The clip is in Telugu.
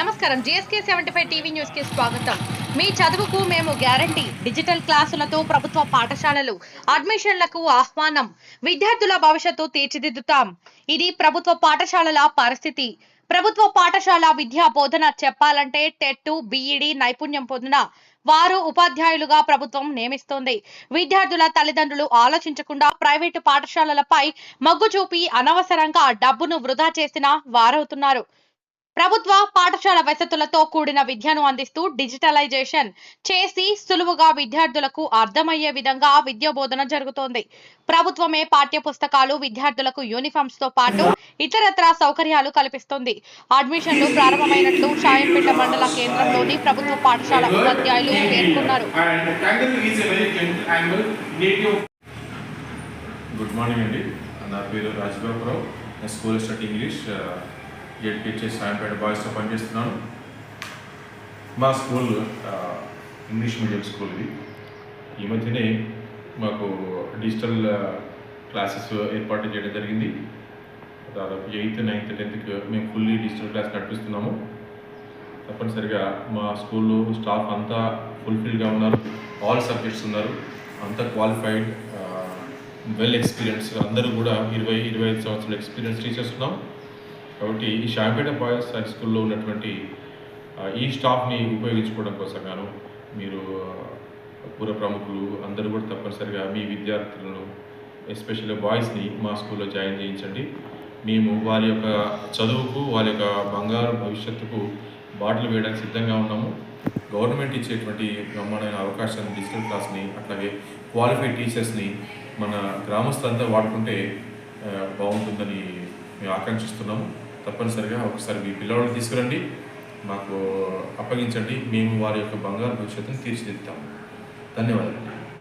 నమస్కారం. జిఎస్కే సెవెంటీ ఫైవ్ టీవీ న్యూస్కి స్వాగతం. మీ చదువుకు మేము గ్యారంటీ. డిజిటల్ క్లాసులతో ప్రభుత్వ పాఠశాలలు అడ్మిషన్లకు ఆహ్వానం. విద్యార్థుల భవిష్యత్తు తీర్చిదిద్దుతాం. ఇది ప్రభుత్వ పాఠశాలల పరిస్థితి. ప్రభుత్వ పాఠశాల విద్యా బోధన చెప్పాలంటే టెట్ బీఈడి నైపుణ్యం పొందిన వారు ఉపాధ్యాయులుగా ప్రభుత్వం నియమిస్తోంది. విద్యార్థుల తల్లిదండ్రులు ఆలోచించకుండా ప్రైవేటు పాఠశాలలపై మగ్గు చూపి అనవసరంగా డబ్బును వృధా చేసిన వారవుతున్నారు. ప్రభుత్వ పాఠశాల వసతులతో కూడిన విద్యను అందిస్తూ డిజిటలైజేషన్ చేసి సులువుగా విద్యార్థులకు అర్థమయ్యే విధంగా విద్య బోధన జరుగుతోంది. ప్రభుత్వమే పాఠ్య పుస్తకాలు విద్యార్థులకు యూనిఫామ్స్తో పాటు ఇతరత్ర సౌకర్యాలు కల్పిస్తుంది. అడ్మిషన్లు ప్రారంభమైనట్లు షాయంపేట మండల కేంద్రంలోని ప్రభుత్వ పాఠశాల ఉపాధ్యాయులు పేర్కొన్నారు. గుడ్ మార్నింగ్ అండి నా పేరు Rajababurao. School study English ZPHS Sayampet బాయ్స్తో పనిచేస్తున్నాను. మా స్కూల్ ఇంగ్లీష్ మీడియం స్కూల్ ఇది. ఈ మధ్యనే మాకు డిజిటల్ క్లాసెస్ ఏర్పాటు చేయడం జరిగింది. దాదాపు ఎయిత్ నైన్త్ టెన్త్కి మేము ఫుల్లీ డిజిటల్ క్లాస్ నడిపిస్తున్నాము. తప్పనిసరిగా మా స్కూల్లో స్టాఫ్ అంతా ఫుల్ఫిల్గా ఉన్నారు. ఆల్ సబ్జెక్ట్స్ ఉన్నారు. అంతా క్వాలిఫైడ్ వెల్ ఎక్స్పీరియన్స్ అందరూ కూడా ఇరవై ఇరవై ఐదు సంవత్సరాల ఎక్స్పీరియన్స్ టీచర్స్ ఉన్నాం. కాబట్టి ఈ షాంపేట బాయ్స్ హై స్కూల్లో ఉన్నటువంటి ఈ స్టాఫ్ని ఉపయోగించుకోవడం కోసం గాను మీరు పుర పూర్వ ప్రముఖులు అందరూ కూడా తప్పనిసరిగా మీ విద్యార్థులను ఎస్పెషల్లీ బాయ్స్ని మా స్కూల్లో జాయిన్ చేయించండి. మేము వారి యొక్క చదువుకు వారి యొక్క బంగారు భవిష్యత్తుకు బాటలు వేయడానికి సిద్ధంగా ఉన్నాము. గవర్నమెంట్ ఇచ్చేటువంటి బ్రహ్మాండమైన అవకాశాన్ని డిజిటల్ క్లాస్ని అట్లాగే క్వాలిఫైడ్ టీచర్స్ని మన గ్రామస్తులంతా వాడుకుంటే బాగుంటుందని మేము ఆకాంక్షిస్తున్నాము. తప్పనిసరిగా ఒకసారి మీ పిల్లవాళ్ళని తీసుకురండి. మాకు అప్పగించండి. మేము వారి యొక్క బంగారు భవిష్యత్తును తీర్చిదిద్దాము ధన్యవాదాలు.